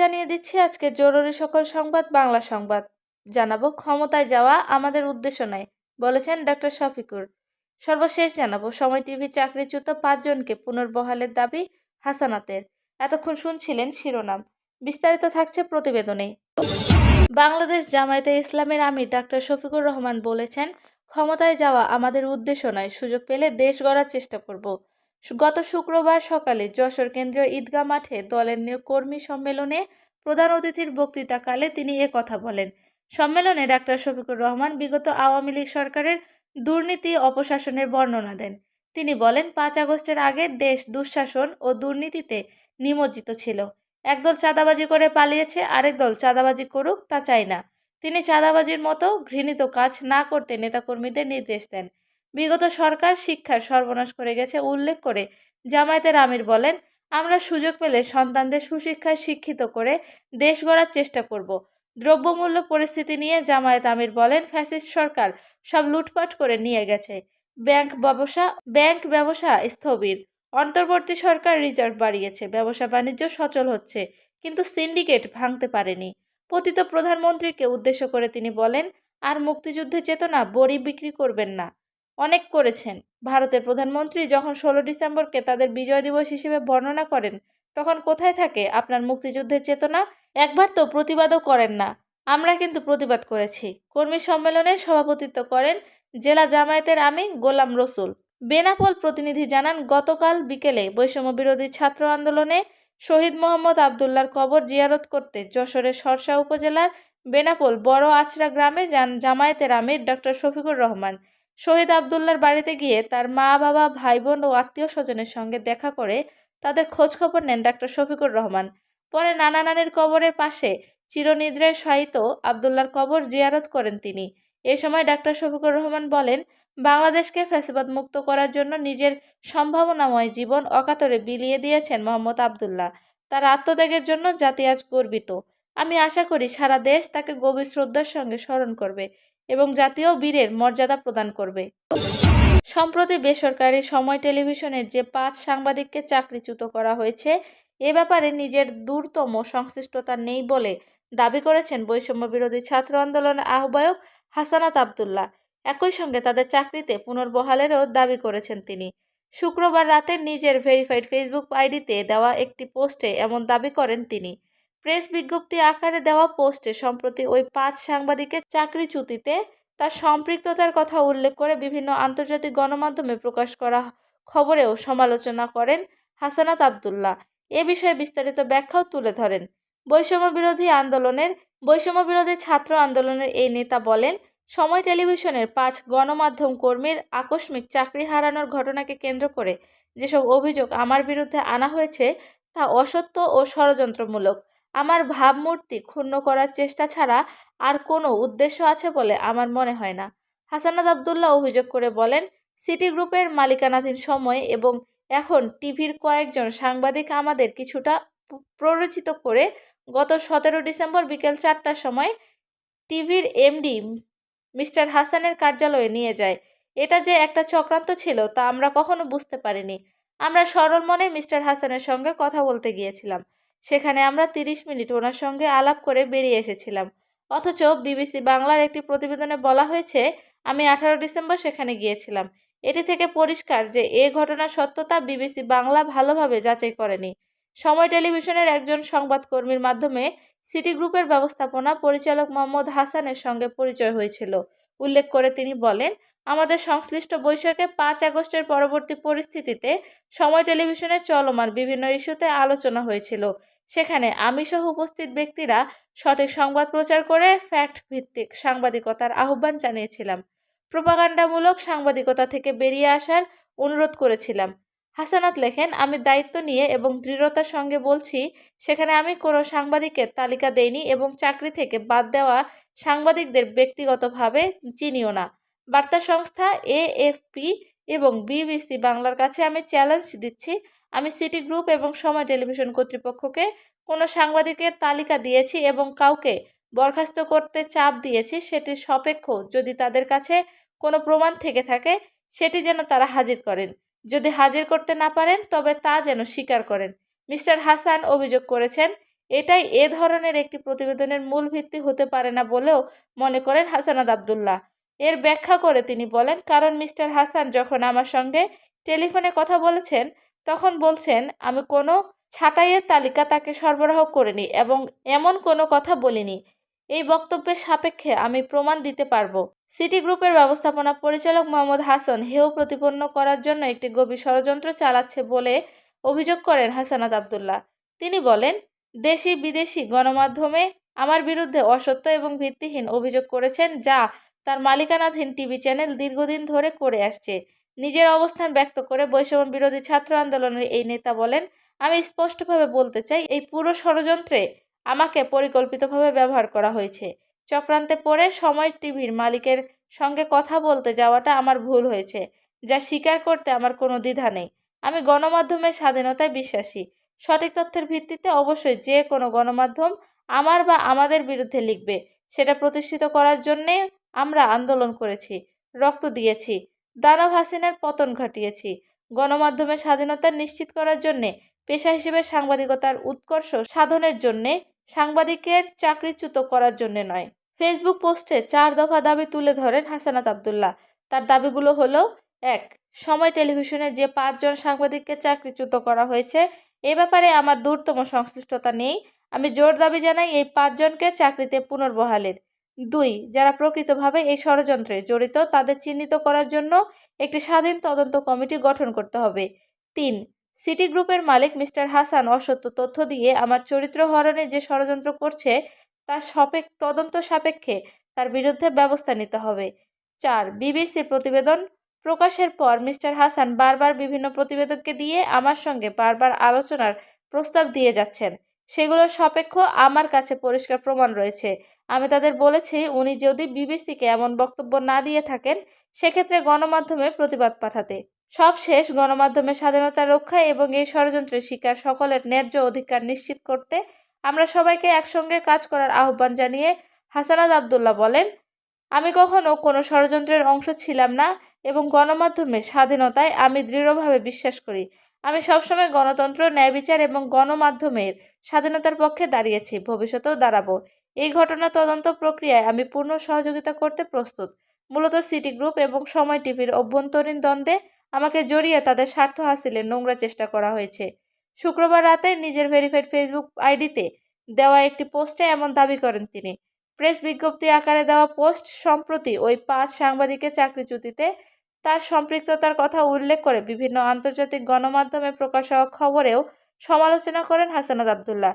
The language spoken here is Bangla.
জানিয়ে দিচ্ছি আজকে জরুরি সকল সংবাদ বাংলা সংবাদ। জানাব, ক্ষমতায় যাওয়া আমাদের উদ্দেশ্য নয় বলেছেন ডক্টর শফিকুর। সর্বশেষ জানাব, সময় টিভি চাকরিচ্যুত পাঁচজনকে পুনর্বহালের দাবি হাসানাতের। এতক্ষণ শুনছিলেন শিরোনাম। বিস্তারিত থাকছে প্রতিবেদনে বাংলাদেশ জামায়াতে ইসলামের আমির ডাক্তার শফিকুর রহমান বলেছেন, ক্ষমতায় যাওয়া আমাদের উদ্দেশ্য নয়, সুযোগ পেলে দেশ গড়ার চেষ্টা করব। গত শুক্রবার সকালে যশোর কেন্দ্রীয় ঈদগাহ মাঠে দলের কর্মী সম্মেলনে প্রধান অতিথির বক্তৃতাকালে তিনি এ কথা বলেন। সম্মেলনে ডাক্তার শফিকুর রহমান বিগত আওয়ামী লীগ সরকারের দুর্নীতি, অপশাসনের বর্ণনা দেন। তিনি বলেন, পাঁচ আগস্টের আগে দেশ দুঃশাসন ও দুর্নীতিতে নিমজ্জিত ছিল। একদল চাঁদাবাজি করে পালিয়েছে, আরেক দল চাঁদাবাজি করুক তা চাই না। তিনি চাঁদাবাজির মতো ঘৃণিত কাজ না করতে নেতাকর্মীদের নির্দেশ দেন। বিগত সরকার শিক্ষার সর্বনাশ করে গেছে উল্লেখ করে জামায়াতের আমির বলেন, আমরা সুযোগ পেলে সন্তানদের সুশিক্ষায় শিক্ষিত করে দেশ গড়ার চেষ্টা করব। দ্রব্যমূল্য পরিস্থিতি নিয়ে জামায়াত আমির বলেন, ফ্যাসিস্ট সরকার সব লুটপাট করে নিয়ে গেছে। ব্যাংক ব্যবসা ব্যাংক ব্যবসা স্থবির। অন্তর্বর্তী সরকার রিজার্ভ বাড়িয়েছে। ব্যবসা বাণিজ্য সচল হচ্ছে, কিন্তু সিন্ডিকেট ভাঙতে পারেনি। পতিত প্রধানমন্ত্রীকে উদ্দেশ্য করে তিনি বলেন, আর মুক্তিযুদ্ধের চেতনা বড়ি বিক্রি করবেন না। অনেক করেছেন। ভারতের প্রধানমন্ত্রী যখন ষোলো ডিসেম্বরকে তাদের বিজয় দিবস হিসেবে বর্ণনা করেন, তখন কোথায় থাকে আপনার মুক্তিযুদ্ধের চেতনা? একবার তো প্রতিবাদও করেন না। আমরা কিন্তু প্রতিবাদ করেছি। কর্মী সম্মেলনে সভাপতিত্ব করেন জেলা জামায়াতের আমি গোলাম রসুল। বেনাপোল প্রতিনিধি জানান, গতকাল বিকেলে বৈষম্য বিরোধী ছাত্র আন্দোলনে শহীদ মোহাম্মদ আবদুল্লার কবর জিয়ারত করতে যশোরের সরসা উপজেলার বেনাপোল বড় আছড়া গ্রামে যান জামায়াতের আমির ডক্টর শফিকুর রহমান। শহীদ আবদুল্লার বাড়িতে গিয়ে তার মা, বাবা ভাই বোন ও আত্মীয় স্বজনের সঙ্গে দেখা করে তাদের খোঁজখবর নেন ডাক্তার শফিকুর রহমান। পরে নানা নানির কবরের পাশে চিরনিদ্রায় শায়িত আবদুল্লার কবর জিয়ারত করেন তিনি। এ সময় ডাক্তার শফিকুর রহমান বলেন, বাংলাদেশকে ফ্যাসিবাদ মুক্ত করার জন্য নিজের সম্ভাবনাময় জীবন অকাতরে বিলিয়ে দিয়েছেন মোহাম্মদ আবদুল্লাহ। তার আত্মত্যাগের জন্য জাতি আজ গর্বিত। আমি আশা করি সারা দেশ তাকে গভীর শ্রদ্ধার সঙ্গে স্মরণ করবে। এবং জাতীয় বীরের মর্যাদা প্রদান করবে। সম্প্রতি বেসরকারি সময় টেলিভিশনের যে পাঁচ সাংবাদিককে চাকরিচ্যুত করা হয়েছে, এ ব্যাপারে নিজের দূরতম সংশ্লিষ্টতা নেই বলে দাবি করেছেন বৈষম্য বিরোধী ছাত্র আন্দোলনের আহ্বায়ক হাসানাত আবদুল্লাহ। একই সঙ্গে তাদের চাকরিতে পুনর্বহালেরও দাবি করেছেন তিনি। শুক্রবার রাতে নিজের ভেরিফাইড ফেসবুক আইডিতে দেওয়া একটি পোস্টে এমন দাবি করেন তিনি। প্রেস বিজ্ঞপ্তি আকারে দেওয়া পোস্টে সম্প্রতি ওই পাঁচ সাংবাদিকের চাকরিচ্যুতিতে তার সম্পৃক্ততার কথা উল্লেখ করে বিভিন্ন আন্তর্জাতিক গণমাধ্যমে প্রকাশ করা খবরেও সমালোচনা করেন হাসানাত আবদুল্লাহ। এ বিষয়ে বিস্তারিত ব্যাখ্যাও তুলে ধরেন। বৈষম্য বিরোধী আন্দোলনের, বৈষম্য বিরোধী ছাত্র আন্দোলনের এই নেতা বলেন, সময় টেলিভিশনের পাঁচ গণমাধ্যম কর্মীর আকস্মিক চাকরি হারানোর ঘটনাকে কেন্দ্র করে যেসব অভিযোগ আমার বিরুদ্ধে আনা হয়েছে তা অসত্য ও ষড়যন্ত্রমূলক। আমার ভাবমূর্তি ক্ষুণ্ণ করার চেষ্টা ছাড়া আর কোনো উদ্দেশ্য আছে বলে আমার মনে হয় না। হাসানাদ আবদুল্লাহ অভিযোগ করে বলেন, সিটি গ্রুপের মালিকানাধীন সময় এবং এখন টিভির কয়েকজন সাংবাদিক আমাদের কিছুটা প্ররোচিত করে গত সতেরো ডিসেম্বর বিকেল চারটার সময় টিভির এমডি মিস্টার হাসানের কার্যালয়ে নিয়ে যায়। এটা যে একটা চক্রান্ত ছিল তা আমরা কখনো বুঝতে পারিনি। আমরা সরল মনে মিস্টার হাসানের সঙ্গে কথা বলতে গিয়েছিলাম। সেখানে আমরা তিরিশ মিনিট ওনার সঙ্গে আলাপ করে বেরিয়ে এসেছিলাম। অথচ বিবিসি বাংলার একটি প্রতিবেদনে বলা হয়েছে, আমি আঠারো ডিসেম্বর সেখানে গিয়েছিলাম। এটি থেকে পরিষ্কার যে এ ঘটনার সত্যতা বিবিসি বাংলা ভালোভাবে যাচাই করেনি। সময় টেলিভিশনের একজন সংবাদকর্মীর মাধ্যমে সিটি গ্রুপের ব্যবস্থাপনা পরিচালক মোহাম্মদ হাসানের সঙ্গে পরিচয় হয়েছিল। উল্লেখ করে তিনি বলেন আমাদের সংশ্লিষ্ট বৈশাখে পাঁচ আগস্টের পরবর্তী পরিস্থিতিতে সময় টেলিভিশনের চলমান বিভিন্ন ইস্যুতে আলোচনা হয়েছিল। সেখানে আমি সহ উপস্থিত ব্যক্তিরা সঠিক সংবাদ প্রচার করে ফ্যাক্ট ভিত্তিক সাংবাদিকতার আহ্বান জানিয়েছিলাম। প্রপাগান্ডামূলক সাংবাদিকতা থেকে বেরিয়ে আসার অনুরোধ করেছিলাম। হাসানাত লেখেন, আমি দায়িত্ব নিয়ে এবং দৃঢ়তার সঙ্গে বলছি, সেখানে আমি কোনো সাংবাদিকের তালিকা দেইনি এবং চাকরি থেকে বাদ দেওয়া সাংবাদিকদের ব্যক্তিগতভাবে চিনিও না। বার্তা সংস্থা এএফপি এবং বিবিসি বাংলার কাছে আমি চ্যালেঞ্জ দিচ্ছি। আমি সিটি গ্রুপ এবং সময় টেলিভিশন কর্তৃপক্ষকে কোনো সাংবাদিকের তালিকা দিয়েছি এবং কাউকে বরখাস্ত করতে চাপ দিয়েছি সেটির সাপেক্ষ। যদি তাদের কাছে কোনো প্রমাণ থেকে থাকে, সেটি যেন তারা হাজির করেন। যদি হাজির করতে না পারেন, তবে তা যেন স্বীকার করেন। মিস্টার হাসান অভিযোগ করেছেন, এটাই এ ধরনের একটি প্রতিবেদনের মূল ভিত্তি হতে পারে না বলেও মনে করেন হাসানাত আবদুল্লাহ। এর ব্যাখ্যা করে তিনি বলেন, কারণ মিস্টার হাসান যখন আমার সঙ্গে টেলিফোনে কথা বলেছেন, তখন বলছেন, আমি কোনো ছাঁটাইয়ের তালিকা তাকে সরবরাহ করিনি এবং এমন কোনো কথা বলিনি। এই বক্তব্যের সাপেক্ষে আমি প্রমাণ দিতে পারব। সিটি গ্রুপের ব্যবস্থাপনা পরিচালক মোহাম্মদ হাসান হেয় প্রতিপন্ন করার জন্য একটি গভীর ষড়যন্ত্র চালাচ্ছে বলে অভিযোগ করেন হাসানাত আবদুল্লাহ। তিনি বলেন দেশি বিদেশি গণমাধ্যমে আমার বিরুদ্ধে অসত্য এবং ভিত্তিহীন অভিযোগ করেছেন যা তার মালিকানাধীন টিভি চ্যানেল দীর্ঘদিন ধরে করে আসছে। নিজের অবস্থান ব্যক্ত করে বৈষম্য বিরোধী ছাত্র আন্দোলনের এই নেতা বলেন, আমি স্পষ্টভাবে বলতে চাই, এই পুরো ষড়যন্ত্রে আমাকে পরিকল্পিতভাবে ব্যবহার করা হয়েছে। চক্রান্তে পড়ে সময় টিভির মালিকের সঙ্গে কথা বলতে যাওয়াটা আমার ভুল হয়েছে, যা স্বীকার করতে আমার কোনো দ্বিধা নেই। আমি গণমাধ্যমের স্বাধীনতায় বিশ্বাসী। সঠিক তথ্যের ভিত্তিতে অবশ্যই যে কোনো গণমাধ্যম আমার বা আমাদের বিরুদ্ধে লিখবে। সেটা প্রতিষ্ঠিত করার জন্যে আমরা আন্দোলন করেছি, রক্ত দিয়েছি, দানব হাসিনার পতন ঘটিয়েছি। গণমাধ্যমের স্বাধীনতা নিশ্চিত করার জন্যে, পেশা হিসেবে সাংবাদিকতার উৎকর্ষ সাধনের জন্যে, সাংবাদিকের চাকরিচ্যুত করার জন্যে নয়। ফেসবুক পোস্টে চার দফা দাবি তুলে ধরেন হাসানাত আবদুল্লাহ। তার দাবিগুলো হলো, এক, সময় টেলিভিশনে যে পাঁচজন সাংবাদিককে চাকরিচ্যুত করা হয়েছে, এ ব্যাপারে আমার দূরতম সংশ্লিষ্টতা নেই। আমি জোর দাবি জানাই এই পাঁচজনকে চাকরিতে পুনর্বহালের। দুই, যারা প্রকৃতভাবে এই ষড়যন্ত্রে জড়িত, তাদের চিহ্নিত করার জন্য একটি স্বাধীন তদন্ত কমিটি গঠন করতে হবে। তিন, সিটি গ্রুপের মালিক মিস্টার হাসান অসত্য তথ্য দিয়ে আমার চরিত্র হরণে যে ষড়যন্ত্র করছে, তার সাপেক্ষ, তদন্ত সাপেক্ষে তার বিরুদ্ধে ব্যবস্থা নিতে হবে। চার বিবিসির প্রতিবেদন প্রকাশের পর মিস্টার হাসান বারবার বিভিন্ন প্রতিবেদককে দিয়ে আমার সঙ্গে বারবার আলোচনার প্রস্তাব দিয়ে যাচ্ছেন। সেগুলোর সাপেক্ষ আমার কাছে পরিষ্কার প্রমাণ রয়েছে। আমি তাদের বলেছি, উনি যদি বিবিসিকে এমন বক্তব্য না দিয়ে থাকেন, সেক্ষেত্রে গণমাধ্যমে প্রতিবাদ পাঠাতে। সবশেষ গণমাধ্যমের স্বাধীনতা রক্ষা এবং এই ষড়যন্ত্রের শিকার সকলের ন্যায্য অধিকার নিশ্চিত করতে আমরা সবাইকে একসঙ্গে কাজ করার আহ্বান জানিয়ে হাসানাদ আবদুল্লাহ বলেন, আমি কখনো কোনো ষড়যন্ত্রের অংশ ছিলাম না এবং গণমাধ্যমের স্বাধীনতায় আমি দৃঢ়ভাবে বিশ্বাস করি। আমি সবসময় গণতন্ত্র ন্যায় বিচার এবং গণমাধ্যমের স্বাধীনতার পক্ষে দাঁড়িয়েছি, ভবিষ্যতেও দাঁড়াবো। এই ঘটনা তদন্ত প্রক্রিয়ায় আমি পূর্ণ সহযোগিতা করতে প্রস্তুত। মূলত সিটি গ্রুপ এবং সময় টিভির অভ্যন্তরীণ দ্বন্দ্বে আমাকে জড়িয়ে তাদের স্বার্থ হাসিলের নোংরা চেষ্টা করা হয়েছে। শুক্রবার রাতে নিজের ভেরিফাইড ফেসবুক আইডিতে দেওয়া একটি পোস্টে এমন দাবি করেন তিনি, প্রেস বিজ্ঞপ্তি আকারে দেওয়া পোস্ট সম্প্রতি ওই পাঁচ সাংবাদিকের চাকরিচ্যুতিতে তার সম্পৃক্ততার কথা উল্লেখ করে বিভিন্ন আন্তর্জাতিক গণমাধ্যমে প্রকাশ হওয়া খবরেও সমালোচনা করেন হাসানাত আবদুল্লাহ।